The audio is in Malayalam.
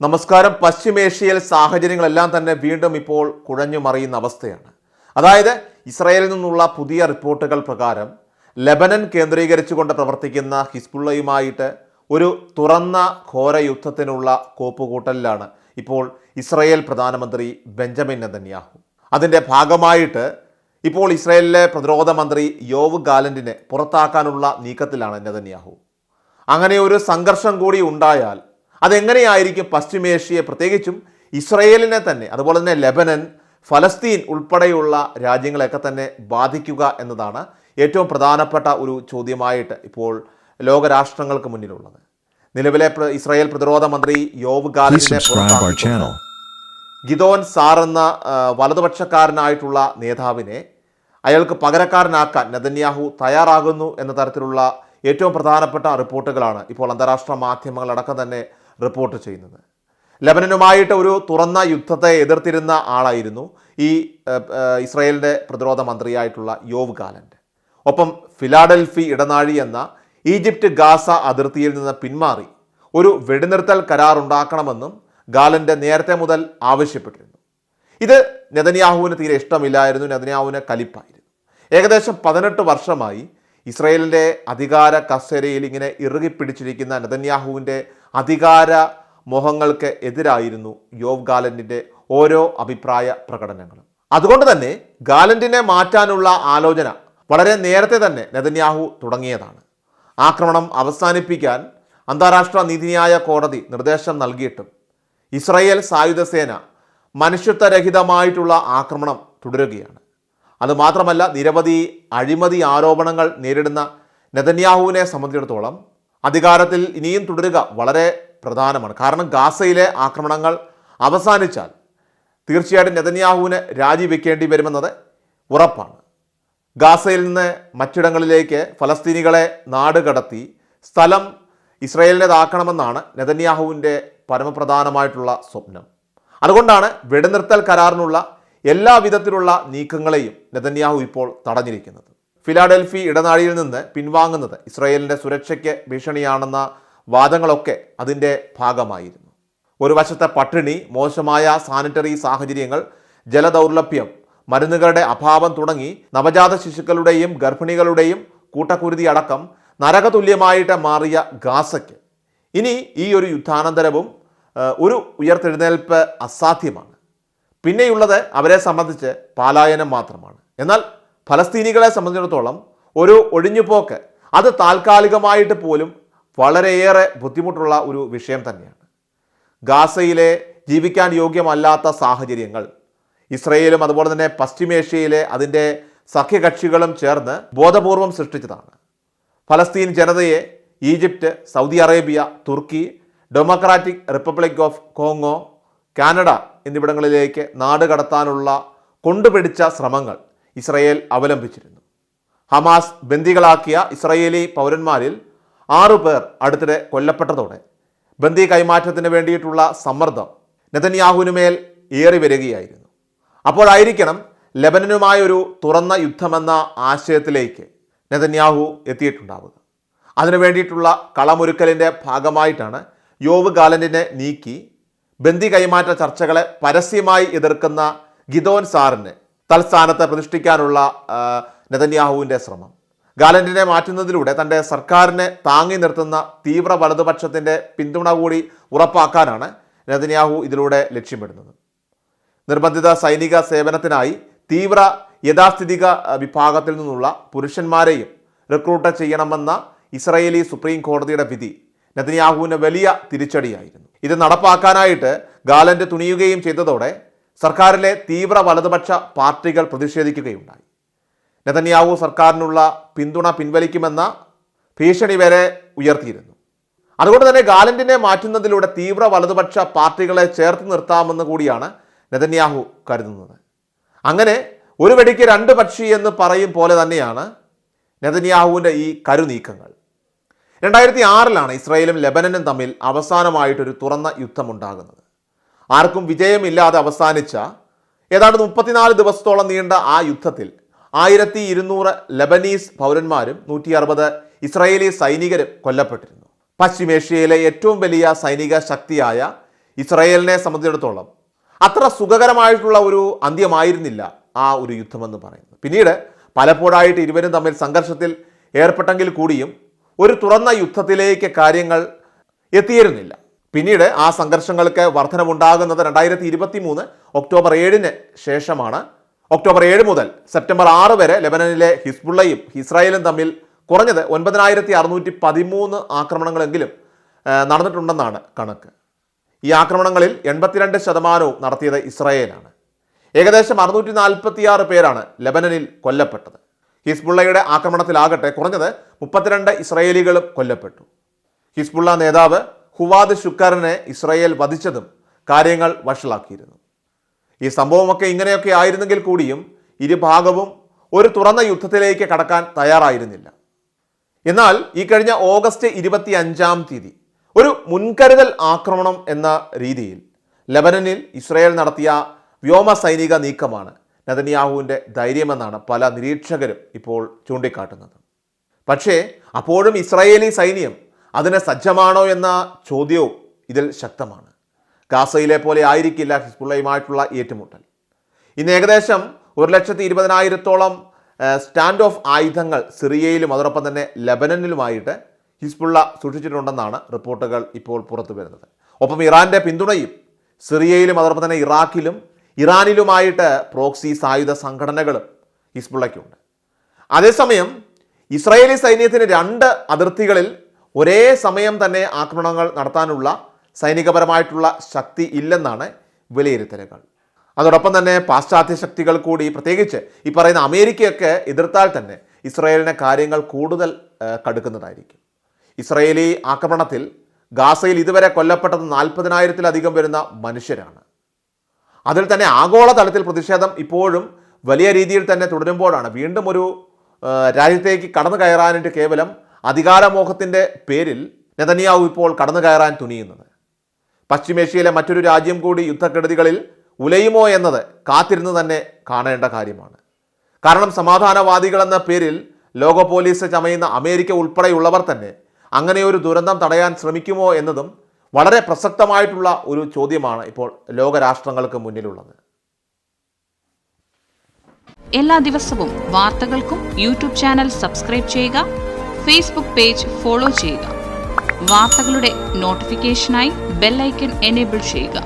നമസ്കാരം. പശ്ചിമേഷ്യയിൽ സാഹചര്യങ്ങളെല്ലാം തന്നെ വീണ്ടും ഇപ്പോൾ കുഴഞ്ഞു മറിയുന്ന അവസ്ഥയാണ്. അതായത് ഇസ്രായേലിൽ നിന്നുള്ള പുതിയ റിപ്പോർട്ടുകൾ പ്രകാരം ലെബനൻ കേന്ദ്രീകരിച്ചുകൊണ്ട് പ്രവർത്തിക്കുന്ന ഹിസ്ബുള്ളയുമായിട്ട് ഒരു തുറന്ന ഘോര യുദ്ധത്തിനുള്ള കോപ്പുകൂട്ടലിലാണ് ഇപ്പോൾ ഇസ്രായേൽ പ്രധാനമന്ത്രി ബെഞ്ചമിൻ നെതന്യാഹു. അതിന്റെ ഭാഗമായിട്ട് ഇപ്പോൾ ഇസ്രായേലിലെ പ്രതിരോധ മന്ത്രി യോവ് ഗാലന്റിനെ പുറത്താക്കാനുള്ള നീക്കത്തിലാണ് നെതന്യാഹു. അങ്ങനെ ഒരു സംഘർഷം കൂടി ഉണ്ടായാൽ അതെങ്ങനെയായിരിക്കും പശ്ചിമേഷ്യയെ പ്രത്യേകിച്ചും ഇസ്രയേലിനെ തന്നെ അതുപോലെ തന്നെ ലെബനൻ ഫലസ്തീൻ ഉൾപ്പെടെയുള്ള രാജ്യങ്ങളെയൊക്കെ തന്നെ ബാധിക്കുക എന്നതാണ് ഏറ്റവും പ്രധാനപ്പെട്ട ഒരു ചോദ്യമായിട്ട് ഇപ്പോൾ ലോകരാഷ്ട്രങ്ങൾക്ക് മുന്നിലുള്ളത് നിലവിലെ ഇസ്രായേൽ പ്രതിരോധ മന്ത്രി യോവ് ഗാലിനെ. ഗിദോൻ സാർ എന്ന വലതുപക്ഷക്കാരനായിട്ടുള്ള നേതാവിനെ അയാൾക്ക് പകരക്കാരനാക്കാൻ നെതന്യാഹു തയ്യാറാകുന്നു എന്ന തരത്തിലുള്ള ഏറ്റവും പ്രധാനപ്പെട്ട റിപ്പോർട്ടുകളാണ് ഇപ്പോൾ അന്താരാഷ്ട്ര മാധ്യമങ്ങളടക്കം തന്നെ റിപ്പോർട്ട് ചെയ്യുന്നത്. ലബനനുമായിട്ട് ഒരു തുറന്ന യുദ്ധത്തെ എതിർത്തിരുന്ന ആളായിരുന്നു ഈ ആ, പ്രതിരോധ മന്ത്രിയായിട്ടുള്ള യോവ് ഗാലന്റ്. ഒപ്പം ഫിലാഡൽഫി ഇടനാഴി എന്ന ഈജിപ്റ്റ് ഗാസ അതിർത്തിയിൽ നിന്ന് പിന്മാറി ഒരു വെടിനിർത്തൽ കരാർ ഉണ്ടാക്കണമെന്നും ഗാലന്റെ നേരത്തെ മുതൽ ആവശ്യപ്പെട്ടിരുന്നു. ഇത് നെതന്യാഹുവിന് തീരെ ഇഷ്ടമില്ലായിരുന്നു നെതന്യാഹുവിന് കലിപ്പായിരുന്നു. ഏകദേശം പതിനെട്ട് വർഷമായി ഇസ്രയേലിന്റെ അധികാര കസേരയിൽ ഇങ്ങനെ ഇറുകിപ്പിടിച്ചിരിക്കുന്ന നെതന്യാഹുവിന്റെ അധികാര മോഹങ്ങൾക്ക് എതിരായിരുന്നു യോവ് ഗാലന്റിന്റെ ഓരോ അഭിപ്രായ പ്രകടനങ്ങളും. അതുകൊണ്ട് തന്നെ ഗാലന്റിനെ മാറ്റാനുള്ള ആലോചന വളരെ നേരത്തെ തന്നെ നെതന്യാഹു തുടങ്ങിയതാണ്. ആക്രമണം അവസാനിപ്പിക്കാൻ അന്താരാഷ്ട്ര നീതിന്യായ കോടതി നിർദ്ദേശം നൽകിയിട്ടും ഇസ്രയേൽ സായുധ സേന മനുഷ്യത്വരഹിതമായിട്ടുള്ള ആക്രമണം തുടരുകയാണ്. അതുമാത്രമല്ല നിരവധി അഴിമതി ആരോപണങ്ങൾ നേരിടുന്ന നെതന്യാഹുവിനെ സംബന്ധിച്ചിടത്തോളം അധികാരത്തിൽ ഇനിയും തുടരുക വളരെ പ്രധാനമാണ്. കാരണം ഗാസയിലെ ആക്രമണങ്ങൾ അവസാനിച്ചാൽ തീർച്ചയായിട്ടും നെതന്യാഹുവിന് രാജിവെക്കേണ്ടി വരുമെന്നത് ഉറപ്പാണ്. ഗാസയിൽ നിന്ന് മറ്റിടങ്ങളിലേക്ക് ഫലസ്തീനികളെ നാട് കടത്തി സ്ഥലം ഇസ്രയേലിന്റെതാക്കണമെന്നാണ് നെതന്യാഹുവിന്റെ പരമപ്രധാനമായിട്ടുള്ള സ്വപ്നം. അതുകൊണ്ടാണ് വെടിനിർത്തൽ കരാറിനുള്ള എല്ലാ വിധത്തിലുള്ള നീക്കങ്ങളെയും നെതന്യാഹു ഇപ്പോൾ തടഞ്ഞിരിക്കുന്നത്. ഫിലാഡൽഫി ഇടനാഴിയിൽ നിന്ന് പിൻവാങ്ങുന്നത് ഇസ്രയേലിന്റെ സുരക്ഷയ്ക്ക് ഭീഷണിയാണെന്ന വാദങ്ങളൊക്കെ അതിന്റെ ഭാഗമായിരുന്നു. ഒരു വശത്തെ പട്ടിണി മോശമായ സാനിറ്ററി സാഹചര്യങ്ങൾ ജലദൗർലഭ്യം മരുന്നുകളുടെ അഭാവം തുടങ്ങി നവജാത ശിശുക്കളുടെയും ഗർഭിണികളുടെയും കൂട്ടക്കുരുതി അടക്കം നരകതുല്യമായിട്ട് മാറിയ ഗാസയ്ക്ക് ഇനി ഈ ഒരു യുദ്ധാനന്തരവും ഒരു ഉയർത്തെഴുന്നേൽപ്പ് അസാധ്യമാണ്. പിന്നെയുള്ളത് അവരെ സംബന്ധിച്ച് പാലായനം മാത്രമാണ്. എന്നാൽ ഫലസ്തീനികളെ സംബന്ധിച്ചിടത്തോളം ഒരു ഒഴിഞ്ഞുപോക്ക് അത് താൽക്കാലികമായിട്ട് പോലും വളരെയേറെ ബുദ്ധിമുട്ടുള്ള ഒരു വിഷയം തന്നെയാണ്. ഗാസയിലെ ജീവിക്കാൻ യോഗ്യമല്ലാത്ത സാഹചര്യങ്ങൾ ഇസ്രയേലും അതുപോലെ തന്നെ പശ്ചിമേഷ്യയിലെ അതിന്റെ സഖ്യകക്ഷികളും ചേർന്ന് ബോധപൂർവം സൃഷ്ടിച്ചതാണ്. ഫലസ്തീൻ ജനതയെ Egypt Saudi Arabia Turkey democratic republic of Congo Canada എന്നിവിടങ്ങളിലേക്ക് നാട് കടത്താനുള്ള കൊണ്ടുപിടിച്ച ശ്രമങ്ങൾ ഇസ്രയേൽ അവലംബിച്ചിരുന്നു. ഹമാസ് ബന്ദികളാക്കിയ ഇസ്രയേലി പൗരന്മാരിൽ ആറു പേർ അടുത്തിടെ കൊല്ലപ്പെട്ടതോടെ ബന്ദി കൈമാറ്റത്തിന് വേണ്ടിയിട്ടുള്ള സമ്മർദ്ദം നെതന്യാഹുവിനുമേൽ ഏറി വരികയായിരുന്നു. അപ്പോഴായിരിക്കണം ലബനനുമായൊരു തുറന്ന യുദ്ധമെന്ന ആശയത്തിലേക്ക് നെതന്യാഹു എത്തിയിട്ടുണ്ടാവുക. അതിനു വേണ്ടിയിട്ടുള്ള കളമൊരുക്കലിന്റെ ഭാഗമായിട്ടാണ് യോവ് ഗാലന്റിനെ നീക്കി ബന്ദി കൈമാറ്റ ചർച്ചകളെ പരസ്യമായി എതിർക്കുന്ന ഗിദോൻ സാറിനെ തൽസ്ഥാനത്ത് പ്രതിഷ്ഠിക്കാനുള്ള നെതന്യാഹുവിന്റെ ശ്രമം. ഗാലന്റിനെ മാറ്റുന്നതിലൂടെ തന്റെ സർക്കാരിനെ താങ്ങി നിർത്തുന്ന തീവ്ര വലതുപക്ഷത്തിന്റെ പിന്തുണ കൂടി ഉറപ്പാക്കാനാണ് നെതന്യാഹു ഇതിലൂടെ ലക്ഷ്യമിടുന്നത്. നിർബന്ധിത സൈനിക സേവനത്തിനായി തീവ്ര യഥാസ്ഥിതിക വിഭാഗത്തിൽ നിന്നുള്ള പുരുഷന്മാരെയും റിക്രൂട്ട് ചെയ്യണമെന്ന ഇസ്രയേലി സുപ്രീം കോടതിയുടെ വിധി നെതന്യാഹുവിന് വലിയ തിരിച്ചടിയായിരുന്നു. ഇത് നടപ്പാക്കാനായിട്ട് ഗാലന്റ് തുണിയുകയും ചെയ്തതോടെ സർക്കാരിലെ തീവ്ര വലതുപക്ഷ പാർട്ടികൾ പ്രതിഷേധിക്കുകയുണ്ടായി. നെതന്യാവു സർക്കാരിനുള്ള പിന്തുണ പിൻവലിക്കുമെന്ന ഭീഷണി വരെ ഉയർത്തിയിരുന്നു. അതുകൊണ്ട് തന്നെ ഗാലന്റിനെ മാറ്റുന്നതിലൂടെ തീവ്ര വലതുപക്ഷ പാർട്ടികളെ ചേർത്ത് നിർത്താമെന്ന് കൂടിയാണ് നെതന്യാഹു കരുതുന്നത്. അങ്ങനെ ഒരു വെടിക്ക് രണ്ട് പക്ഷി എന്ന് പറയും പോലെ തന്നെയാണ് നെതന്യാഹുവിന്റെ ഈ കരുനീക്കങ്ങൾ. രണ്ടായിരത്തി ആറിലാണ് ഇസ്രായേലും ലെബനനും തമ്മിൽ അവസാനമായിട്ടൊരു തുറന്ന യുദ്ധമുണ്ടാകുന്നത്. ആർക്കും വിജയമില്ലാതെ അവസാനിച്ച ഏതാണ്ട് മുപ്പത്തിനാല് ദിവസത്തോളം നീണ്ട ആ യുദ്ധത്തിൽ ആയിരത്തി ഇരുന്നൂറ് ലബനീസ് പൗരന്മാരും നൂറ്റി അറുപത് ഇസ്രായേലി സൈനികരും കൊല്ലപ്പെട്ടിരുന്നു. പശ്ചിമേഷ്യയിലെ ഏറ്റവും വലിയ സൈനിക ശക്തിയായ ഇസ്രായേലിനെ സംബന്ധിച്ചിടത്തോളം അത്ര സുഖകരമായിട്ടുള്ള ഒരു അന്ത്യമായിരുന്നില്ല ആ ഒരു യുദ്ധമെന്ന് പറയുന്നത്. പിന്നീട് പലപ്പോഴായിട്ട് ഇരുവരും തമ്മിൽ സംഘർഷത്തിൽ ഏർപ്പെട്ടെങ്കിൽ കൂടിയും ഒരു തുറന്ന യുദ്ധത്തിലേക്ക് കാര്യങ്ങൾ എത്തിയിരുന്നില്ല. പിന്നീട് ആ സംഘർഷങ്ങൾക്ക് വർധനമുണ്ടാകുന്നത് രണ്ടായിരത്തി ഇരുപത്തി മൂന്ന് ഒക്ടോബർ ഏഴിന് ശേഷമാണ്. ഒക്ടോബർ ഏഴ് മുതൽ സെപ്റ്റംബർ ആറ് വരെ ലെബനനിലെ ഹിസ്ബുള്ളയും ഇസ്രായേലും തമ്മിൽ കുറഞ്ഞത് ഒൻപതിനായിരത്തി അറുന്നൂറ്റി പതിമൂന്ന് ആക്രമണങ്ങളെങ്കിലും നടന്നിട്ടുണ്ടെന്നാണ് കണക്ക്. ഈ ആക്രമണങ്ങളിൽ എൺപത്തിരണ്ട് ശതമാനവും നടത്തിയത് ഇസ്രായേലാണ്. ഏകദേശം അറുന്നൂറ്റി നാൽപ്പത്തിയാറ് പേരാണ് ലെബനനിൽ കൊല്ലപ്പെട്ടത്. ഹിസ്ബുള്ളയുടെ ആക്രമണത്തിലാകട്ടെ കുറഞ്ഞത് മുപ്പത്തിരണ്ട് ഇസ്രായേലികളും കൊല്ലപ്പെട്ടു. ഹിസ്ബുള്ള നേതാവ് ഹുവാദ് ശുക്കറിനെ ഇസ്രയേൽ വധിച്ചതും കാര്യങ്ങൾ വഷളാക്കിയിരുന്നു. ഈ സംഭവമൊക്കെ ഇങ്ങനെയൊക്കെ ആയിരുന്നെങ്കിൽ കൂടിയും ഇരുഭാഗവും ഒരു തുറന്ന യുദ്ധത്തിലേക്ക് കടക്കാൻ തയ്യാറായിരുന്നില്ല. എന്നാൽ ഈ കഴിഞ്ഞ ഓഗസ്റ്റ് ഇരുപത്തി അഞ്ചാം തീയതി ഒരു മുൻകരുതൽ ആക്രമണം എന്ന രീതിയിൽ ലബനനിൽ ഇസ്രയേൽ നടത്തിയ വ്യോമ സൈനിക നീക്കമാണ് നദനിയാഹുവിന്റെ ധൈര്യമെന്നാണ് പല നിരീക്ഷകരും ഇപ്പോൾ ചൂണ്ടിക്കാട്ടുന്നത്. പക്ഷേ അപ്പോഴും ഇസ്രായേലി സൈന്യം അതിന് സജ്ജമാണോ എന്ന ചോദ്യവും ഇതിൽ ശക്തമാണ്. ഗാസയിലെ പോലെ ആയിരിക്കില്ല ഹിസ്ബുള്ളയുമായിട്ടുള്ള ഏറ്റുമുട്ടൽ. ഇന്ന് ഏകദേശം ഒരു ലക്ഷത്തി ഇരുപതിനായിരത്തോളം സ്റ്റാൻഡ് ഓഫ് ആയുധങ്ങൾ സിറിയയിലും അതോടൊപ്പം തന്നെ ലബനനിലുമായിട്ട് ഹിസ്ബുള്ള സൂക്ഷിച്ചിട്ടുണ്ടെന്നാണ് റിപ്പോർട്ടുകൾ ഇപ്പോൾ പുറത്തു വരുന്നത്. ഒപ്പം ഇറാന്റെ പിന്തുണയും സിറിയയിലും അതോടൊപ്പം തന്നെ ഇറാഖിലും ഇറാനിലുമായിട്ട് പ്രോക്സി സായുധ സംഘടനകളും ഹിസ്ബുള്ളയ്ക്കുണ്ട്. അതേസമയം ഇസ്രായേലി സൈന്യത്തിന് രണ്ട് അതിർത്തികളിൽ ഒരേ സമയം തന്നെ ആക്രമണങ്ങൾ നടത്താനുള്ള സൈനികപരമായിട്ടുള്ള ശക്തി ഇല്ലെന്നാണ് വിലയിരുത്തലുകൾ. അതോടൊപ്പം തന്നെ പാശ്ചാത്യ ശക്തികൾ കൂടി പ്രത്യേകിച്ച് ഈ പറയുന്ന അമേരിക്കയൊക്കെ എതിർത്താൽ തന്നെ ഇസ്രയേലിനെ കാര്യങ്ങൾ കൂടുതൽ കടുക്കുന്നതായിരിക്കും. ഇസ്രയേലി ആക്രമണത്തിൽ ഗാസയിൽ ഇതുവരെ കൊല്ലപ്പെട്ടത് നാൽപ്പതിനായിരത്തിലധികം വരുന്ന മനുഷ്യരാണ്. അതിൽ തന്നെ ആഗോള തലത്തിൽ പ്രതിഷേധം ഇപ്പോഴും വലിയ രീതിയിൽ തന്നെ തുടരുമ്പോഴാണ് വീണ്ടും ഒരു രാജ്യത്തേക്ക് കടന്നു കയറാനായിട്ട് കേവലം അധികാരമോഹത്തിന്റെ പേരിൽ നെതന്യാവു ഇപ്പോൾ കടന്നു കയറാൻ തുനിയുന്നത്. പശ്ചിമേഷ്യയിലെ മറ്റൊരു രാജ്യം കൂടി യുദ്ധക്കെടുതികളിൽ ഉലയുമോ എന്നത് കാത്തിരുന്ന് തന്നെ കാണേണ്ട കാര്യമാണ്. കാരണം സമാധാനവാദികളെന്ന പേരിൽ ലോക പോലീസ് ചമയുന്ന അമേരിക്ക ഉൾപ്പെടെയുള്ളവർ തന്നെ അങ്ങനെയൊരു ദുരന്തം തടയാൻ ശ്രമിക്കുമോ എന്നതും വളരെ പ്രസക്തമായിട്ടുള്ള ഒരു ചോദ്യമാണ് ഇപ്പോൾ ലോകരാഷ്ട്രങ്ങൾക്ക് മുന്നിലുള്ളത്. എല്ലാ ദിവസവും വാർത്തകൾക്കും യൂട്യൂബ് ചാനൽ സബ്സ്ക്രൈബ് ചെയ്യുക ഫേസ്ബുക്ക് പേജ് ഫോളോ ചെയ്യുക. വാർത്തകളുടെ നോട്ടിഫിക്കേഷനായി ബെല്ലൈക്കൺ എനേബിൾ ചെയ്യുക.